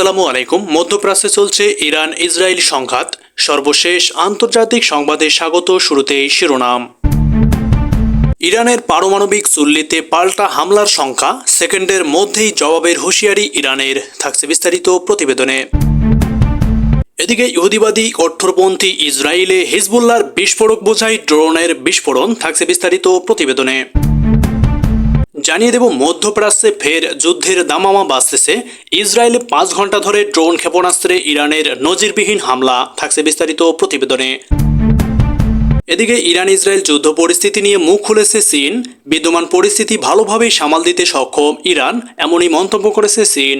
আসসালামু আলাইকুম। মধ্যপ্রাচ্যে চলছে ইরান ইসরায়েল সংঘাত। সর্বশেষ আন্তর্জাতিক সংবাদে স্বাগত শুরুতেই শিরোনাম। ইরানের পারমাণবিক চুল্লিতে পাল্টা হামলার সংখ্যা সেকেন্ডের মধ্যেই জবাবের হুঁশিয়ারি ইরানের, থাকছে বিস্তারিত প্রতিবেদনে। এদিকে ইহুদিবাদী কঠোরপন্থী ইসরায়েলে হিজবুল্লার বিস্ফোরক বোঝাই ড্রোনের বিস্ফোরণ, থাকছে বিস্তারিত প্রতিবেদনে। জানিয়ে দেব, মধ্যপ্রাচ্যে ফের যুদ্ধের দামামা বাঁচতেছে ইসরায়েলে পাঁচ ঘণ্টা ধরে ড্রোন ক্ষেপণাস্ত্রে ইরানের নজিরবিহীন হামলা থাকছে বিস্তারিত প্রতিবেদনে। এদিকে ইরান ইসরায়েল যুদ্ধ পরিস্থিতি নিয়ে মুখ খুলেছে চীন। বিদ্যমান পরিস্থিতি ভালোভাবেই সামাল দিতে সক্ষম ইরান, এমনই মন্তব্য করেছে চীন।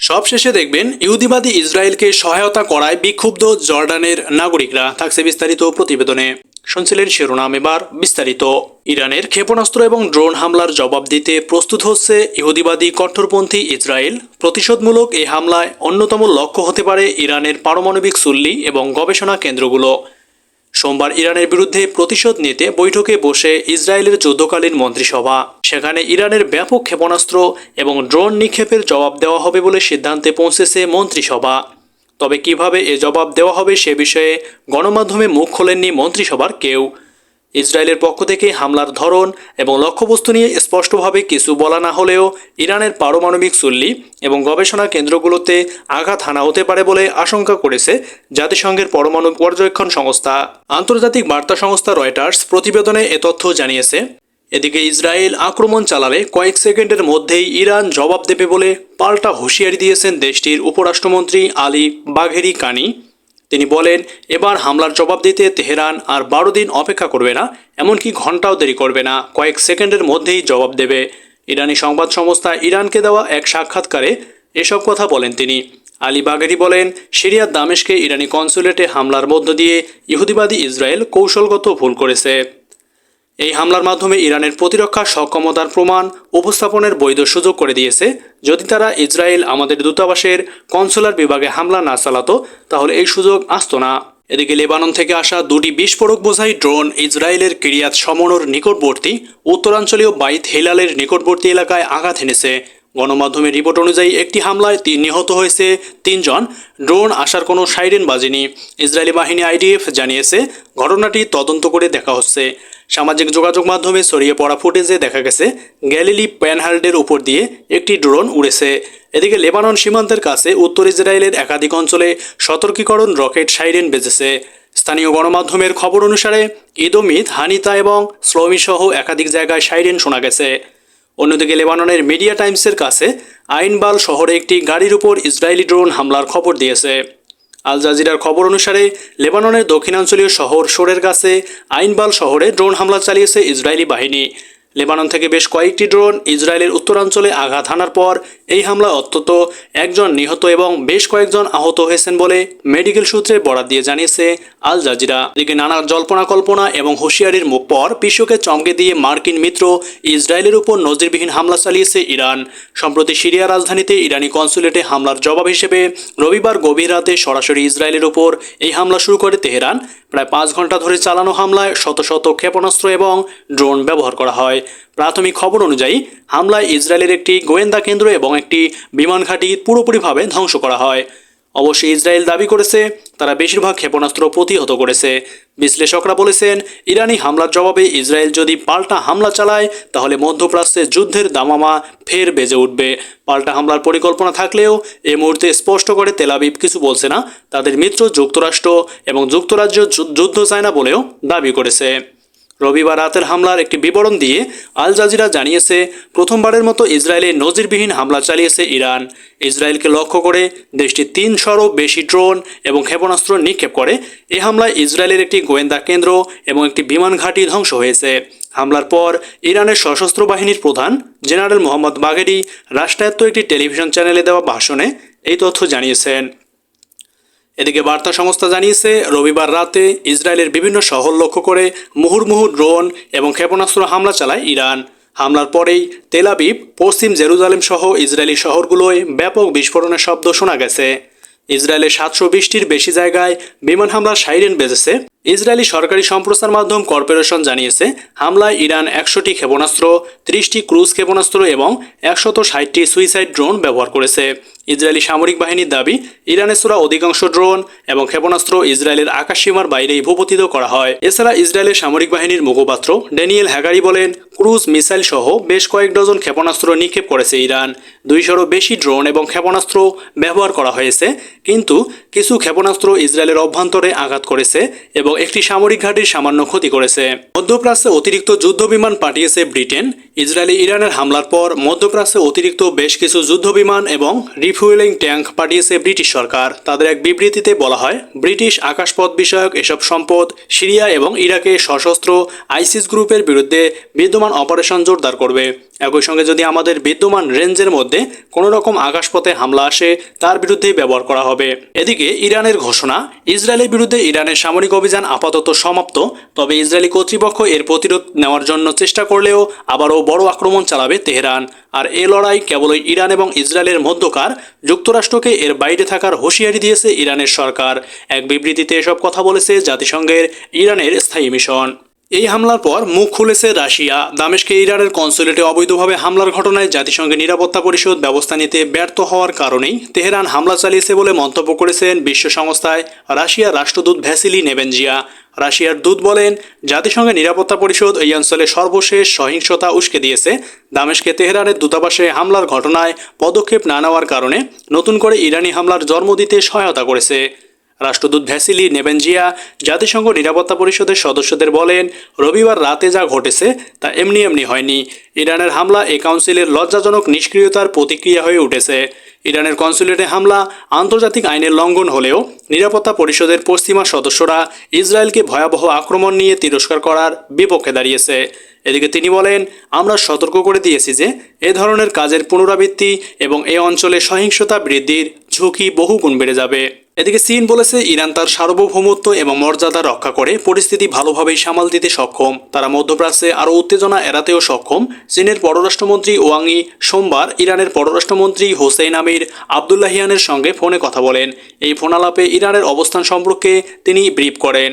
সবশেষে দেখবেন, ইহুদিবাদী ইসরায়েলকে সহায়তা করায় বিক্ষুব্ধ জর্ডানের নাগরিকরা। থাকছে বিস্তারিত প্রতিবেদনে। শুনছিলেন শিরোনাম এবার বিস্তারিত। ইরানের ক্ষেপণাস্ত্র এবং ড্রোন হামলার জবাব দিতে প্রস্তুত হচ্ছে ইহুদিবাদী কঠোরপন্থী ইসরায়েল। প্রতিশোধমূলক এই হামলায় অন্যতম লক্ষ্য হতে পারে ইরানের পারমাণবিক চুল্লি এবং গবেষণা কেন্দ্রগুলো। সোমবার ইরানের বিরুদ্ধে প্রতিশোধ নিতে বৈঠকে বসে ইসরায়েলের যুদ্ধকালীন মন্ত্রিসভা। সেখানে ইরানের ব্যাপক ক্ষেপণাস্ত্র এবং ড্রোন নিক্ষেপের জবাব দেওয়া হবে বলে সিদ্ধান্তে পৌঁছেছে মন্ত্রিসভা। তবে কীভাবে এ জবাব দেওয়া হবে সে বিষয়ে গণমাধ্যমে মুখ খোলেননি মন্ত্রিসভার কেউ। ইসরায়েলের পক্ষ থেকে হামলার ধরন এবং লক্ষ্যবস্তু নিয়ে স্পষ্টভাবে কিছু বলা না হলেও ইরানের পারমাণবিক চুল্লি এবং গবেষণা কেন্দ্রগুলোতে আঘাত হানা হতে পারে বলে আশঙ্কা করেছে জাতিসংঘের পরমাণু পর্যবেক্ষণ সংস্থা। আন্তর্জাতিক বার্তা সংস্থা রয়টার্স প্রতিবেদনে এ তথ্য জানিয়েছে। এদিকে ইসরায়েল আক্রমণ চালালে কয়েক সেকেন্ডের মধ্যেই ইরান জবাব দেবে বলে পাল্টা হুঁশিয়ারি দিয়েছেন দেশটির উপরাষ্ট্রমন্ত্রী আলী বাঘেরি কানি। তিনি বলেন, এবার হামলার জবাব দিতে তেহরান আর বারো দিন অপেক্ষা করবে না, এমনকি ঘন্টাও দেরি করবে না। কয়েক সেকেন্ডের মধ্যেই জবাব দেবে। ইরানি সংবাদ সংস্থা ইরানকে দেওয়া এক সাক্ষাৎকারে এসব কথা বলেন তিনি। আলী বাগেরি বলেন সিরিয়ার দামেশকে ইরানি কনসুলেটে হামলার মধ্য দিয়ে ইহুদিবাদী ইসরায়েল কৌশলগত ভুল করেছে। এই হামলার মাধ্যমে ইরানের প্রতিরক্ষা সক্ষমতার প্রমাণ, উপস্থাপনের বৈধ সুযোগ করে দিয়েছে। যদি তারা ইসরায়েল আমাদের দূতাবাসের কনসুলার বিভাগে হামলা না চালাতো, তাহলে এই সুযোগ আসত না। এদিকে লেবানন থেকে আসা দুটি বিস্ফোরক বোঝাই ড্রোন ইসরায়েলের কিরিয়াত সমনোর নিকটবর্তী, উত্তরাঞ্চলীয় বাইত হেলালের নিকটবর্তী এলাকায় আঘাত এনেছে। গণমাধ্যমের রিপোর্ট অনুযায়ী একটি হামলায় তিন নিহত হয়েছে, তিনজন ড্রোন আসার কোনো সাইরেন বাজেনি। ইসরায়েলি বাহিনী আইডিএফ জানিয়েছে, ঘটনাটি তদন্ত করে দেখা হচ্ছে। সামাজিক যোগাযোগ মাধ্যমে ছড়িয়ে পড়া ফুটেজে দেখা গেছে, গ্যালিলি প্যানহাল্ডের উপর দিয়ে একটি ড্রোন উড়েছে। এদিকে লেবানন সীমান্তের কাছে উত্তর ইসরায়েলের একাধিক অঞ্চলে সতর্কীকরণ রকেট সাইরেন বেজেছে। স্থানীয় গণমাধ্যমের খবর অনুসারে ঈদমিদ হানিতা এবং স্লোমি সহ একাধিক জায়গায় সাইরেন শোনা গেছে। অন্যদিকে লেবাননের মিডিয়া টাইমসের কাছে আইনবাল শহরে একটি গাড়ির উপর ইসরায়েলি ড্রোন হামলার খবর দিয়েছে। আল জাজিরার খবর অনুসারে, লেবাননের দক্ষিণাঞ্চলীয় শহর সোরের কাছে আইনবাল শহরে ড্রোন হামলা চালিয়েছে ইসরায়েলি বাহিনী। লেবানন থেকে বেশ কয়েকটি ড্রোন ইসরায়েলের উত্তরাঞ্চলে আঘাত হানার পর এই হামলা অত্যন্ত একজন নিহত এবং বেশ কয়েকজন আহত হয়েছেন বলে মেডিকেল সূত্রে বরাত দিয়ে জানিয়েছে আল জাজিরা। এদিকে নানা জল্পনা কল্পনা এবং হুঁশিয়ারির মুখ পর বিশ্বকে চমকে দিয়ে মার্কিন মিত্র ইসরায়েলের উপর নজিরবিহীন হামলা চালিয়েছে ইরান। সম্প্রতি সিরিয়া রাজধানীতে ইরানি কনসুলেটে হামলার জবাব হিসেবে রবিবার গভীর রাতে সরাসরি ইসরায়েলের উপর এই হামলা শুরু করে তেহরান। প্রায় পাঁচ ঘণ্টা ধরে চালানো হামলায় শত শত ক্ষেপণাস্ত্র এবং ড্রোন ব্যবহার করা হয়। প্রাথমিক খবর অনুযায়ী হামলায় ইসরায়েলের একটি গোয়েন্দা কেন্দ্র এবং একটি বিমান ঘাঁটি পুরোপুরিভাবে ধ্বংস করা হয়। অবশ্যই ইসরায়েল দাবি করেছে, তারা বেশিরভাগ ক্ষেপণাস্ত্র প্রতিহত করেছে। বিশ্লেষকরা বলেছেন, ইরানি হামলার জবাবে ইসরায়েল যদি পাল্টা হামলা চালায়, তাহলে মধ্যপ্রাচ্যে যুদ্ধের দামামা ফের বেজে উঠবে। পাল্টা হামলার পরিকল্পনা থাকলেও এ মুহূর্তে স্পষ্ট করে তেলাবিব কিছু বলছে না। তাদের মিত্র, যুক্তরাষ্ট্র এবং যুক্তরাজ্য যুদ্ধ চায় না বলেও দাবি করেছে। রবিবার রাতের হামলার একটি বিবরণ দিয়ে আল জাজিরা জানিয়েছে, প্রথমবারের মতো ইসরায়েলে নজিরবিহীন হামলা চালিয়েছে ইরান। ইসরায়েলকে লক্ষ্য করে দেশটি তিনশোরও বেশি ড্রোন এবং ক্ষেপণাস্ত্র নিক্ষেপ করে। এ হামলায় ইসরায়েলের একটি গোয়েন্দা কেন্দ্র এবং একটি বিমান ঘাঁটি ধ্বংস হয়েছে। হামলার পর ইরানের সশস্ত্র বাহিনীর প্রধান জেনারেল মোহাম্মদ বাঘেরি রাষ্ট্রায়ত্ত একটি টেলিভিশন চ্যানেলে দেওয়া ভাষণে এই তথ্য জানিয়েছেন। এদিকে বার্তা সংস্থা জানিয়েছে, রবিবার রাতে ইসরায়েলের বিভিন্ন শহর লক্ষ্য করে মুহুর্মুহু ড্রোন এবং ক্ষেপণাস্ত্র হামলা চালায় ইরান। হামলার পরেই তেলাবিব পশ্চিম জেরুজালেম সহ ইসরায়েলি শহরগুলোয় ব্যাপক বিস্ফোরণের শব্দ শোনা গেছে। ইসরায়েলের সাতশো বিশটির বেশি জায়গায় বিমান হামলার সাইরেন বেজেছে। ইসরায়েলি সরকারি সম্প্রচার মাধ্যম কর্পোরেশন জানিয়েছে, হামলায় ইরান একশোটি ক্ষেপণাস্ত্র, ত্রিশটি ক্রুজ ক্ষেপণাস্ত্র এবং একশত ষাটটি সুইসাইড ড্রোন ব্যবহার করেছে। ইসরায়েলি সামরিক বাহিনীর দাবি, ইরানের ছোড়া অধিকাংশ ড্রোন এবং ক্ষেপণাস্ত্র ইসরায়েলের আকাশসীমার বাইরেই ভূপতিত করা হয়। এছাড়া ইসরায়েলের সামরিক বাহিনীর মুখপাত্র ড্যানিয়েল হ্যাগারি বলেন, ক্রুজ মিসাইল সহ বেশ কয়েক ডজন ক্ষেপণাস্ত্র নিক্ষেপ করেছে ইরান। দুইশোরও বেশি ড্রোন এবং ক্ষেপণাস্ত্র ব্যবহার করা হয়েছে, কিন্তু কিছু ক্ষেপণাস্ত্র ইসরায়েলের অভ্যন্তরে আঘাত করেছে এবং একটি সামরিক ঘাঁটির সামান্য ক্ষতি করেছে। মধ্যপ্রাচ্যে অতিরিক্ত যুদ্ধ বিমান পাঠিয়েছে ব্রিটেন। ইসরায়েলি ইরানের হামলার পর মধ্যপ্রাচ্যে অতিরিক্ত বেশ কিছু যুদ্ধ বিমান এবং রিফুয়েলিং ট্যাঙ্ক পাঠিয়েছে ব্রিটিশ সরকার। তাদের এক বিবৃতিতে বলা হয়, ব্রিটিশ আকাশপথ বিষয়ক এসব সম্পদ সিরিয়া এবং ইরাকে সশস্ত্র আইসিস গ্রুপের বিরুদ্ধে বিদ্যমান অপারেশন জোরদার করবে। একই সঙ্গে যদি আমাদের বিদ্যমান রেঞ্জের মধ্যে কোনো রকম আকাশপথে হামলা আসে, তার বিরুদ্ধেই ব্যবহার করা হবে। এদিকে ইরানের ঘোষণা, ইসরায়েলের বিরুদ্ধে ইরানের সামরিক অভিযান আপাতত সমাপ্ত, তবে ইসরায়েলি কর্তৃপক্ষ এর প্রতিরোধ নেওয়ার জন্য চেষ্টা করলেও আবারও বড় আক্রমণ চালাবে তেহরান। আর এ লড়াই কেবলই ইরান এবং ইসরায়েলের মধ্যকার, যুক্তরাষ্ট্রকে এর বাইরে থাকার হুঁশিয়ারি দিয়েছে ইরানের সরকার। এক বিবৃতিতে এসব কথা বলেছে জাতিসংঘের ইরানের স্থায়ী মিশন। এই হামলার পর মুখ খুলেছে রাশিয়া। দামেশকে ইরানের কনসুলেটে অবৈধভাবে হামলার ঘটনায় জাতিসংঘের নিরাপত্তা পরিষদ ব্যবস্থা নিতে ব্যর্থ হওয়ার কারণেই তেহরান হামলা চালিয়েছে বলে মন্তব্য করেছেন বিশ্ব সংস্থায় রাশিয়ার রাষ্ট্রদূত ভ্যাসিলি নেবেনজিয়া। রাশিয়ার দূত বলেন, জাতিসংঘের নিরাপত্তা পরিষদ এই অঞ্চলে সর্বশেষ সহিংসতা উস্কে দিয়েছে। দামেশকে তেহরানের দূতাবাসে হামলার ঘটনায় পদক্ষেপ না নেওয়ার কারণে নতুন করে ইরানি হামলার জন্ম দিতে সহায়তা করেছে। রাষ্ট্রদূত ভ্যাসিলি নেবেনজিয়া জাতিসংঘ নিরাপত্তা পরিষদের সদস্যদের বলেন, রবিবার রাতে যা ঘটেছে তা এমনি এমনি হয়নি। ইরানের হামলা এ কাউন্সিলের লজ্জাজনক নিষ্ক্রিয়তার প্রতিক্রিয়া হয়ে উঠেছে। ইরানের কনসুলেটে হামলা আন্তর্জাতিক আইনের লঙ্ঘন হলেও নিরাপত্তা পরিষদের পশ্চিমা সদস্যরা ইসরায়েলকে ভয়াবহ আক্রমণ নিয়ে তিরস্কার করার বিপক্ষে দাঁড়িয়েছে। এদিকে তিনি বলেন, আমরা সতর্ক করে দিয়েছি যে এ ধরনের কাজের পুনরাবৃত্তি এবং এ অঞ্চলে সহিংসতা বৃদ্ধির ঝুঁকি বহুগুণ বেড়ে যাবে। এদিকে চীন বলেছে ইরান তার সার্বভৌমত্ব এবং মর্যাদা রক্ষা করে পরিস্থিতি ভালোভাবেই সামাল দিতে সক্ষম। তারা মধ্যপ্রাচ্যে আরও উত্তেজনা এড়াতেও সক্ষম। চীনের পররাষ্ট্রমন্ত্রী ওয়াংই সোমবার ইরানের পররাষ্ট্রমন্ত্রী হোসেইন আমির আবদুল্লাহিয়ানের সঙ্গে ফোনে কথা বলেন। এই ফোনালাপে ইরানের অবস্থান সম্পর্কে তিনি ব্রিফ করেন।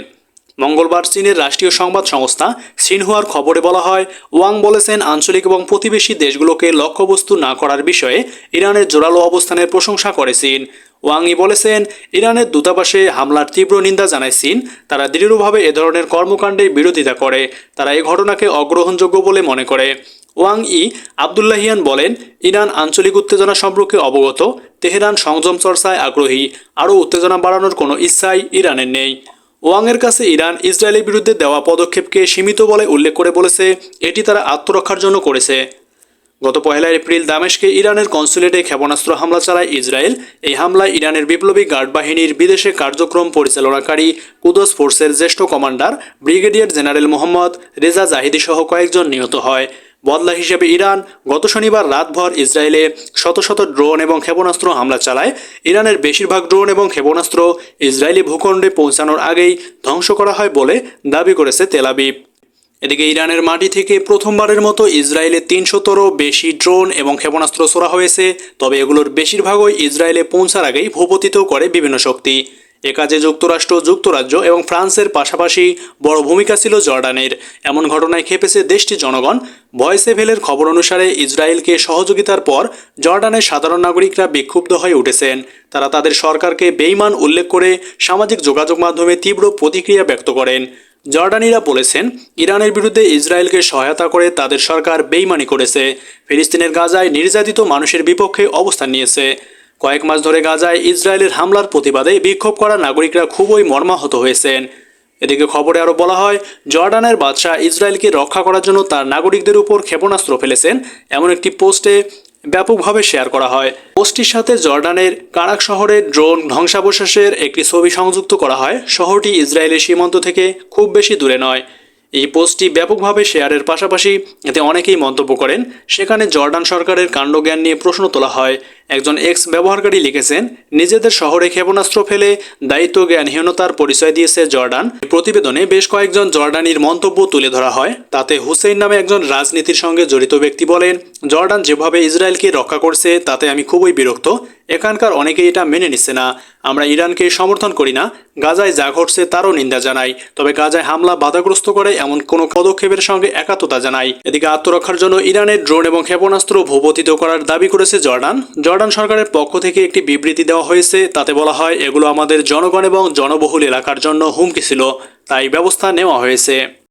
মঙ্গলবার চীনের রাষ্ট্রীয় সংবাদ সংস্থা সিনহুয়ার খবরে বলা হয়, ওয়াং বলেছেন আঞ্চলিক এবং প্রতিবেশী দেশগুলোকে লক্ষ্যবস্তু না করার বিষয়ে ইরানের জোরালো অবস্থানের প্রশংসা করে চীন। ওয়াংই বলেছেন, ইরানের দূতাবাসে হামলার তীব্র নিন্দা জানায় চীন তারা দৃঢ়ভাবে এ ধরনের কর্মকাণ্ডে বিরোধিতা করে। তারা এই ঘটনাকে অগ্রহণযোগ্য বলে মনে করে। ওয়াং ই আবদুল্লাহিয়ান বলেন, ইরান আঞ্চলিক উত্তেজনা সম্পর্কে অবগত। তেহরান সংযম চর্চায় আগ্রহী। আরও উত্তেজনা বাড়ানোর কোনো ইচ্ছাই ইরানের নেই। ওয়াংয়ের কাছে ইরান ইসরায়েলের বিরুদ্ধে দেওয়া পদক্ষেপকে সীমিত বলে উল্লেখ করে বলেছে, এটি তারা আত্মরক্ষার জন্য করেছে। গত পয়লা এপ্রিল দামেশকে ইরানের কনসুলেটে ক্ষেপণাস্ত্র হামলা চালায় ইসরায়েল। এই হামলায় ইরানের বিপ্লবী গার্ড বাহিনীর বিদেশে কার্যক্রম পরিচালনাকারী কুদস ফোর্সের জ্যেষ্ঠ commander, brigadier general Mohammad Reza Zahedi সহ কয়েকজন নিহত হয়। বদলা হিসেবে ইরান গত শনিবার রাতভর ইসরায়েলে শত শত ড্রোন এবং ক্ষেপণাস্ত্র হামলা চালায়। ইরানের বেশিরভাগ ড্রোন এবং ক্ষেপণাস্ত্র ইসরায়েলি ভূখণ্ডে পৌঁছানোর আগেই ধ্বংস করা হয় বলে দাবি করেছে তেলাবিব এদিকে ইরানের মাটি থেকে প্রথমবারের মতো ইসরায়েলে তিনশোতরও বেশি ড্রোন এবং ক্ষেপণাস্ত্র ছোড়া হয়েছে, তবে এগুলোর বেশিরভাগই ইসরায়েলে পৌঁছার আগেই ভূপতিত করে বিভিন্ন শক্তি। এ কাজে যুক্তরাষ্ট্র, যুক্তরাজ্য এবং ফ্রান্সের পাশাপাশি বড় ভূমিকা ছিল জর্ডানের। এমন ঘটনায় খেপেছে দেশটির জনগণ। ভয়েসেভেলের খবর অনুসারে ইসরায়েলকে সহযোগিতার পর জর্ডানের সাধারণ নাগরিকরা বিক্ষুব্ধ হয়ে উঠেছেন। তারা তাদের সরকারকে বেইমান উল্লেখ করে সামাজিক যোগাযোগ মাধ্যমে তীব্র প্রতিক্রিয়া ব্যক্ত করেন। জর্ডানিরা বলেছেন, ইরানের বিরুদ্ধে ইসরায়েলকে সহায়তা করে তাদের সরকার বেইমানি করেছে। ফিলিস্তিনের গাজায় নির্যাতিত মানুষের বিপক্ষে অবস্থান নিয়েছে। কয়েক মাস ধরে গাজায় ইসরায়েলের হামলার প্রতিবাদে বিক্ষোভ করা নাগরিকরা খুবই মর্মাহত হয়েছেন। এদিকে খবরে আরও বলা হয়, জর্ডানের বাদশাহ ইসরায়েলকে রক্ষা করার জন্য তার নাগরিকদের উপর ক্ষেপণাস্ত্র ফেলেছেন। এমন একটি পোস্টে ব্যাপকভাবে শেয়ার করা হয়। পোস্টটির সাথে জর্ডানের কারাক শহরের ড্রোন ধ্বংসাবশেষের একটি ছবি সংযুক্ত করা হয়। শহরটি ইসরায়েলের সীমান্ত থেকে খুব বেশি দূরে নয়। এই পোস্টটি ব্যাপকভাবে শেয়ারের পাশাপাশি এতে অনেকেই মন্তব্য করেন। সেখানে জর্ডান সরকারের কাণ্ডজ্ঞান নিয়ে প্রশ্ন তোলা হয়। একজন এক্স ব্যবহারকারী লিখেছেন, নিজেদের শহরে ক্ষেপণাস্ত্র ফেলে দায়িত্ব, জ্ঞানহীনতার পরিচয় দিয়েছে জর্ডান। প্রতিবেদনে বেশ কয়েকজন জর্ডানির মন্তব্য তুলে ধরা হয়। তাতে হুসেইন নামে একজন রাজনীতির সঙ্গে জড়িত ব্যক্তি বলেন, জর্ডান যেভাবে ইসরায়েলকে রক্ষা করছে, তাতে আমি খুবই বিরক্ত। এখানকার অনেকেই এটা মেনে নিচ্ছে না। আমরা ইরানকে সমর্থন করি না। গাজায় যা ঘটছে তারও নিন্দা জানাই। তবে গাজায় হামলা বাধাগ্রস্ত করে এমন কোনো পদক্ষেপের সঙ্গে একাত্মতা জানাই। এদিকে আত্মরক্ষার জন্য ইরানের ড্রোন এবং ক্ষেপণাস্ত্র ভূপতিত করার দাবি করেছে জর্ডান। জর্ডান জর্ডান সরকারের পক্ষ থেকে একটি বিবৃতি দেওয়া হয়েছে। তাতে বলা হয়, এগুলো আমাদের জনগণ এবং জনবহুল এলাকার জন্য হুমকি ছিল। তাই ব্যবস্থা নেওয়া হয়েছে।